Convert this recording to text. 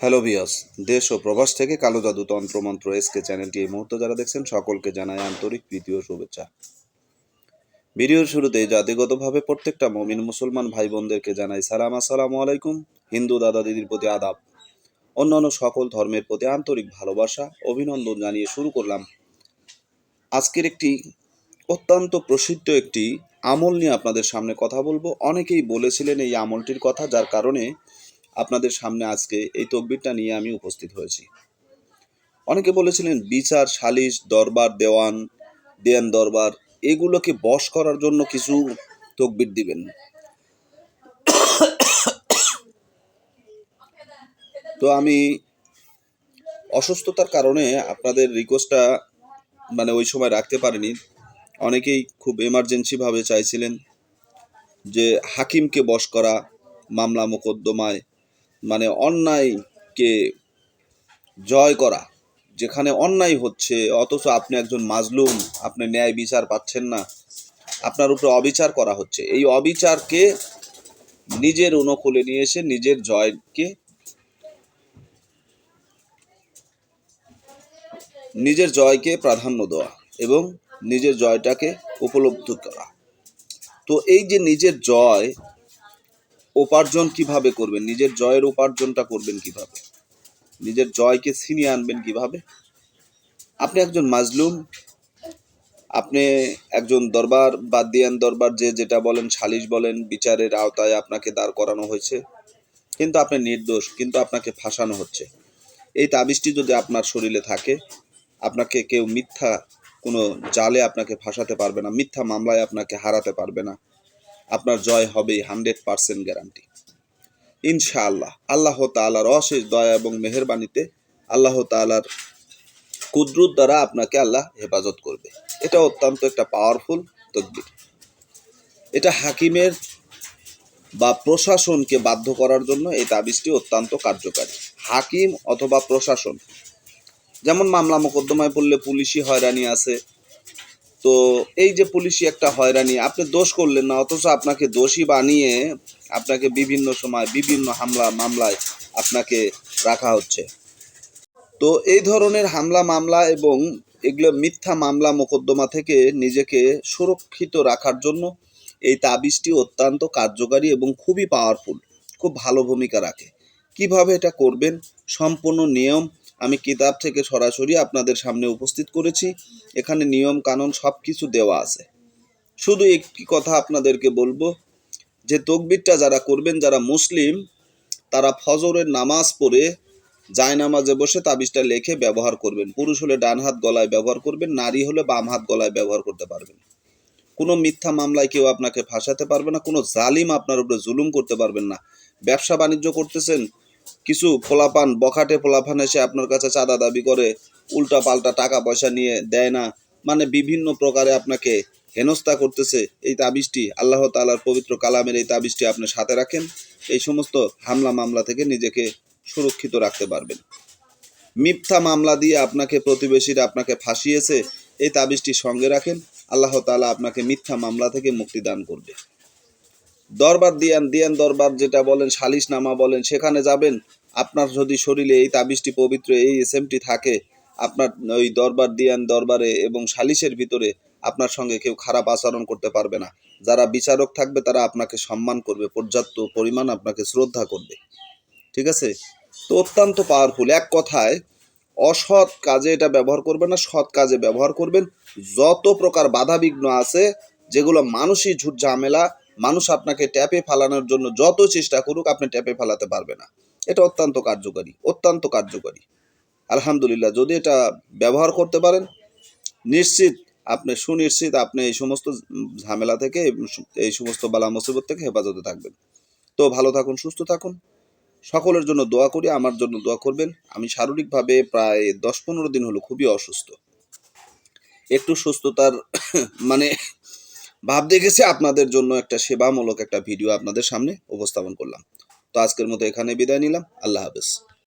Hello বিয়স দেশ ও প্রবাস থেকে কালো জাদু তন্ত্রমন্ত্র এসকে চ্যানেলটি এই মুহূর্তে যারা দেখছেন, সকলকে জানাই আন্তরিক প্রীতি ও শুভেচ্ছা। ভিডিওর শুরুতে জাতিগতভাবে প্রত্যেকটা মমিন মুসলমান ভাই বোনদেরকে জানাই সালাম। আসসালামু আলাইকুম। হিন্দু দাদা দিদির প্রতি আদাব। অন্যান্য সকল ধর্মের প্রতি আন্তরিক ভালোবাসা, অভিনন্দন জানিয়ে শুরু করলাম। আজকের একটি অত্যন্ত প্রসিদ্ধ একটি আমল নিয়ে আপনাদের সামনে কথা বলব। অনেকেই বলেছিলেন এই আমলটির কথা, যার কারণে আপনাদের সামনে আজকে এই তকবিরটা নিয়ে আমি উপস্থিত হয়েছি। অনেকে বলেছিলেন, বিচার, সালিশ, দরবার, দেওয়ান, দেয়ান দরবার, এগুলোকে বশ করার জন্য কিছু তকবির দিবেন। তো আমি অসুস্থতার কারণে আপনাদের রিকোয়েস্টটা মানে ওই সময় রাখতে পারিনি। অনেকেই খুব এমার্জেন্সিভাবে চাইছিলেন যে হাকিমকে বশ করা, মামলা, মোকদ্দমায় মানে অন্যায়কে জয় করা, যেখানে অন্যায় হচ্ছে, অথচ আপনি একজন মাজলুম, আপনি ন্যায় বিচার পাচ্ছেন না, আপনার উপরে অবিচার করা হচ্ছে। এই অবিচারকে নিজের অনুকূলে নিয়ে এসে নিজের জয়কে নিজের জয়কে প্রাধান্য দেওয়া এবং নিজের জয়টাকে উপলব্ধ করা। তো এই যে নিজের জয় উপার্জন কীভাবে করবেন? নিজের জয়ের উপার্জনটা করবেন কীভাবে? নিজের জয়কে ছিনিয়ে আনবেন কীভাবে? আপনি একজন মাজলুম, আপনি একজন দরবার বাদ দিয়ান দরবার, যে যেটা বলেন, সালিশ বলেন, বিচারের আওতায় আপনাকে দাঁড় করানো হয়েছে। কিন্তু আপনি নির্দোষ, কিন্তু আপনাকে ফাঁসানো হচ্ছে। এই তাবিজটি যদি আপনার শরীরে থাকে, আপনাকে কেউ মিথ্যা কোনো জালে আপনাকে ফাঁসাতে পারবে না, মিথ্যা মামলায় আপনাকে হারাতে পারবে না। আপনার জয় হবেই হান্ড্রেড পার্সেন্ট গ্যারান্টি ইনশাআল্লাহ, আল্লাহ তালার অশেষ দয়া এবং মেহরবানিতে আল্লাহ তালার কুদরত দ্বারা আপনাকে আল্লাহ হেফাজত করবে। এটা অত্যন্ত একটা পাওয়ারফুল তকবির। এটা হাকিমের বা প্রশাসনকে বাধ্য করার জন্য এই তাবিজটি অত্যন্ত কার্যকারী। হাকিম অথবা প্রশাসন, যেমন মামলা মোকদ্দমায় পড়লে পুলিশি হয়রানি আছে তো এই যে পুলিশি একটা হয়রানি, আপনি দোষ করলেন না, অথচ আপনাকে দোষী বানিয়ে আপনাকে বিভিন্ন সময় বিভিন্ন হামলা মামলায় আপনাকে রাখা হচ্ছে। তো এই ধরনের হামলা মামলা এবং এগুলো মিথ্যা মামলা মোকদ্দমা থেকে নিজেকে সুরক্ষিত রাখার জন্য এই তাবিজটি অত্যন্ত কার্যকারী এবং খুবই পাওয়ারফুল খুব ভালো ভূমিকা রাখে। কীভাবে এটা করবেন? সম্পূর্ণ নিয়ম আমি কিতাব থেকে সরাসরি আপনাদের সামনে উপস্থিত করেছি। এখানে নিয়ম কানুন সব কিছু দেওয়া আছে। শুধু একটি কথা আপনাদেরকে বলব, যে তকবিরটা যারা করবেন, যারা মুসলিম, তারা ফজরের নামাজ পড়ে জায় নামাজে বসে তাবিজটা লেখে ব্যবহার করবেন। পুরুষ হলে ডান হাত গলায় ব্যবহার করবেন, নারী হলে বাম হাত গলায় ব্যবহার করতে পারবেন। কোনো মিথ্যা মামলায় কেউ আপনাকে ফাঁসাতে পারবে না, কোনো জালিম আপনার উপরে জুলুম করতে পারবেন না। ব্যবসা বাণিজ্য করতেছেন কিছু পোলাপান বখাটে পোলাপান এসে আপনার কাছে চাঁদা দাবি করে উল্টা পাল্টা টাকা পয়সা নিয়ে দেয় না। মানে বিভিন্ন প্রকারে আপনাকে হেনস্থা করতেছে এই তাবিজটি। আল্লাহ তালার পবিত্র কালামের এই তাবিজটি আপনি সাথে রাখেন। এই সমস্ত হামলা মামলা থেকে নিজেকে সুরক্ষিত রাখতে পারবেন। মিথ্যা মামলা দিয়ে আপনাকে প্রতিবেশীরা আপনাকে ফাঁসিয়েছে, এই তাবিজটি সঙ্গে রাখেন। আল্লাহ তালা আপনাকে মিথ্যা মামলা থেকে মুক্তি দান করবে। দরবার দিয়ান দিয়ান দরবার যেটা বলেন সালিশ নামা বলেন, সেখানে যাবেন। আপনার যদি শরীরে এই তাবিজটি পবিত্র, এই এসএমটি থাকে, আপনার ওই দরবার দিয়ান দরবারে এবং সালিশের ভিতরে আপনার সঙ্গে কেউ খারাপ আচরণ করতে পারবে না। যারা বিচারক থাকবে, তারা আপনাকে সম্মান করবে, পর্যাপ্ত পরিমাণ আপনাকে শ্রদ্ধা করবে। ঠিক আছে? তো অত্যন্ত পাওয়ারফুল এক কথায়, অসৎ কাজে এটা ব্যবহার করবেন না, সৎ কাজে ব্যবহার করবেন। যত প্রকার বাধা বিঘ্ন আছে, যেগুলো মানুষই ঝুট ঝামেলা মানুষ আপনাকে ট্যাপে ফালানোর জন্য যত চেষ্টা করুক আপনি ট্যাপে ফালাতে পারবে না। এটা অত্যন্ত কার্যকারী অত্যন্ত কার্যকারী। আলহামদুলিল্লাহ, যদি এটা ব্যবহার করতে পারেন, নিশ্চিত আপনি, সুনিশ্চিত আপনি এই সমস্ত ঝামেলা থেকে, এই সমস্ত বালা মুসিবত থেকে হেফাজতে থাকবেন। তো ভালো থাকুন, সুস্থ থাকুন। সকলের জন্য দোয়া করি, আমার জন্য দোয়া করবেন। আমি শারীরিকভাবে প্রায় দশ পনেরো দিন হলো খুবই অসুস্থ। একটু সুস্থতার মানে ভাব দেখেছি, আপনাদের জন্য একটা সেবামূলক একটা ভিডিও আপনাদের সামনে উপস্থাপন করলাম। তো আজকের মতো এখানে বিদায় নিলাম। আল্লাহ হাফেজ।